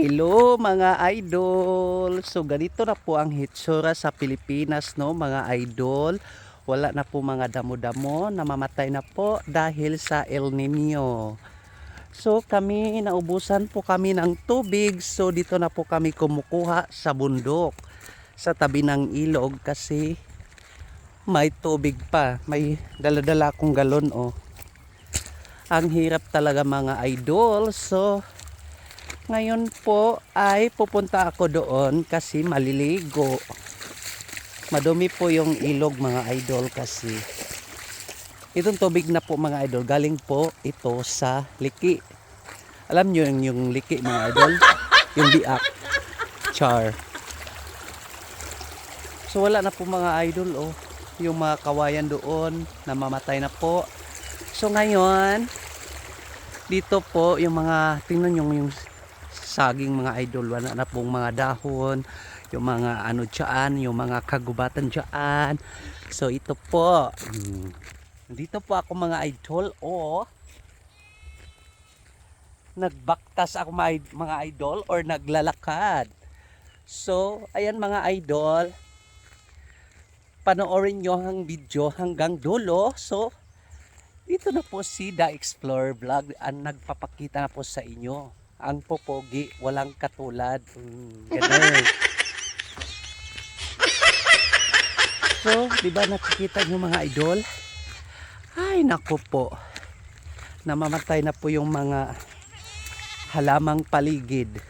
Hello mga idol! So ganito na po ang hitsura sa Pilipinas no mga idol. Wala na po mga damo-damo, namamatay na po dahil sa El Nino. So kami, naubusan po kami ng tubig. So dito na po kami kumukuha sa bundok. Sa tabi ng ilog kasi may tubig pa. May daladala akong galon oh. Ang hirap talaga mga idol. So ngayon po ay pupunta ako doon kasi maliligo. Madumi po yung ilog mga idol kasi. Itong tubig na po mga idol, galing po ito sa liki. Alam nyo yung, yung liki mga idol? Yung biak. Char. So wala na po mga idol oh. Yung mga kawayan doon, namamatay na po. So ngayon, dito po yung mga, tingnan nyo yung saging mga idol wala na pong mga dahon yung mga ano dyan yung mga kagubatan dyan. So ito po. Mm, dito po ako mga idol. O nagbaktas ako mga, mga idol or naglalakad. So ayan mga idol. Panoorin nyo ang video hanggang dulo. So dito na po si The Explorer Vlog ang nagpapakita na po sa inyo ang popogi, walang katulad. Mm, ganun. so, di ba nakikita nyo mga idol? Ay, naku po. Namamatay na po yung mga halamang paligid.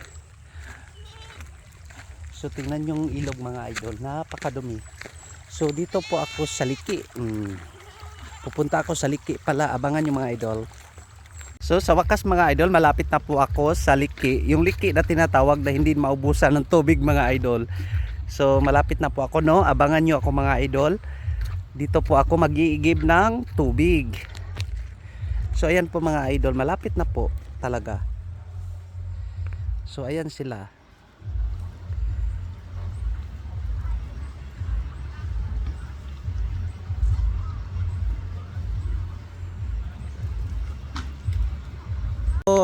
So, tingnan yung ilog mga idol. Napakadumi. So, dito po ako sa liki. Mm. Pupunta ako sa liki pala. Abangan yung mga idol. So sa wakas mga idol, malapit na po ako sa liki. Yung liki na tinatawag na hindi maubusan ng tubig mga idol. So malapit na po ako no. Abangan nyo ako mga idol. Dito po ako mag-iigib ng tubig. So ayan po mga idol, malapit na po talaga. So ayan sila.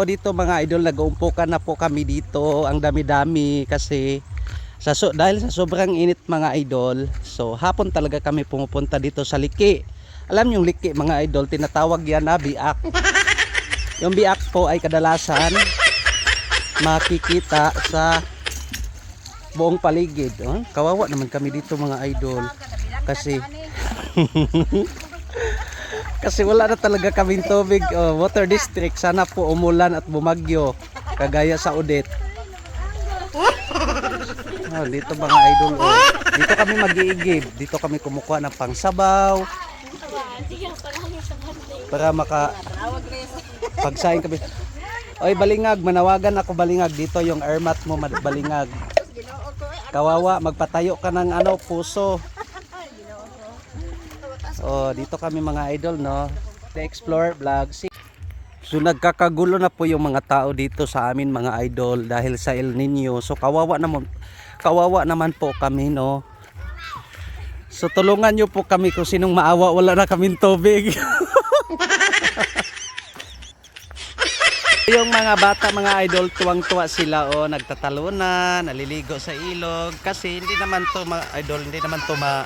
Dito mga idol nag-uumpukan na po kami dito. Ang dami-dami kasi sa so, dahil sa sobrang init mga idol so hapon talaga kami pumupunta dito sa liki. Alam yung liki mga idol tinatawag yan na biak. Yung biak po ay kadalasan makikita sa buong paligid. Oh, kawawa naman kami dito mga idol kasi kasi wala na talaga kaming tubig. Oh, water district. Sana po umulan at bumagyo. Kagaya sa Udet oh, dito mga idol? Oh. dito kami mag-iigib. Dito kami kumukuha ng pangsabaw. Para maka pagsaing kami. Oy balingag manawagan ako balingag. Dito yung airmat mo balingag. Kawawa magpatayo ka ng ano puso Oh, dito kami mga idol, no? The Explorer Vlog. So nagkakagulo na po yung mga tao dito sa amin mga idol dahil sa El Nino. So kawawa naman kawawa naman po kami, no? So tulungan niyo po kami kung sinong maawa wala na kaming tubig. yung mga bata, mga idol, tuwang-tuwa sila oh, nagtatalunan, naliligo sa ilog kasi hindi naman to mga idol, hindi naman to ma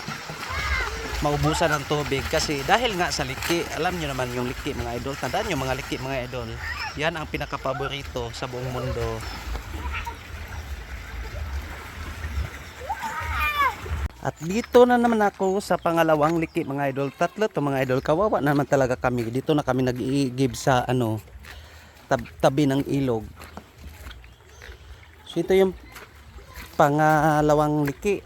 maubusan ng tubig kasi dahil nga sa liki alam nyo naman yung liki mga idol. Tandaan nyo mga liki mga idol. Yan ang pinakapaborito sa buong mundo. At dito na naman ako sa pangalawang liki mga idol. Tatlo to mga idol. Kawawa naman talaga kami. Dito na kami nag-i-give sa ano tab tabi ng ilog. So ito yung pangalawang liki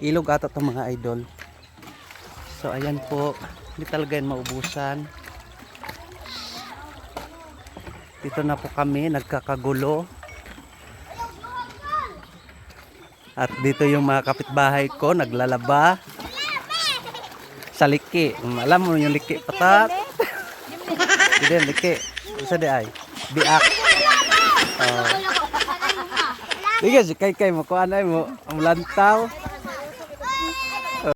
ilog ata to mga idol. So ayan po. Hindi talaga yan maubusan. Dito na po kami nagkakagulo. At dito yung mga kapitbahay ko naglalaba. Sa liki. Alam mo yung liki patat. Hindi yan liki. Isa di ay biak. Oh. Sige, si kay kay mo kuan ay mo. Ang lantaw.